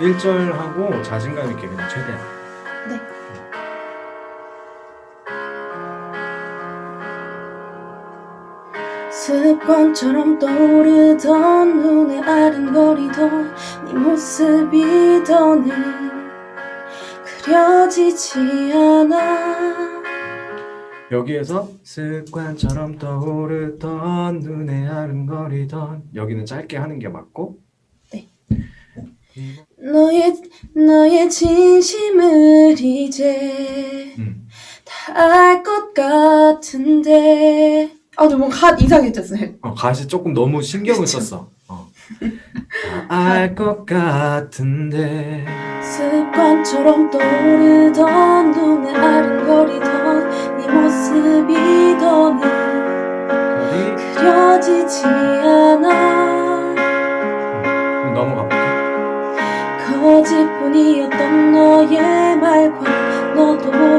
1절 하고 자신감 있게 그냥 최대한. 네. 습관처럼 떠오르던 눈에 아른거리던 네 모습이 더는 그려지지 않아 여기에서 습관처럼 떠오르던 눈에 아른거리던 여기는 짧게 하는 게 맞고 너의 너의 진심을 이제 음. 다알것 같은데 아, 근데 뭔가 이상해졌어요. 어, 가시 조금 너무 신경을. 썼어. 어. 알 것 같은데 습관처럼 떠오르던 눈에 아른거리던 네 모습이 더는 거기 그려지지 않아 거짓뿐이었던 너의 말과 너도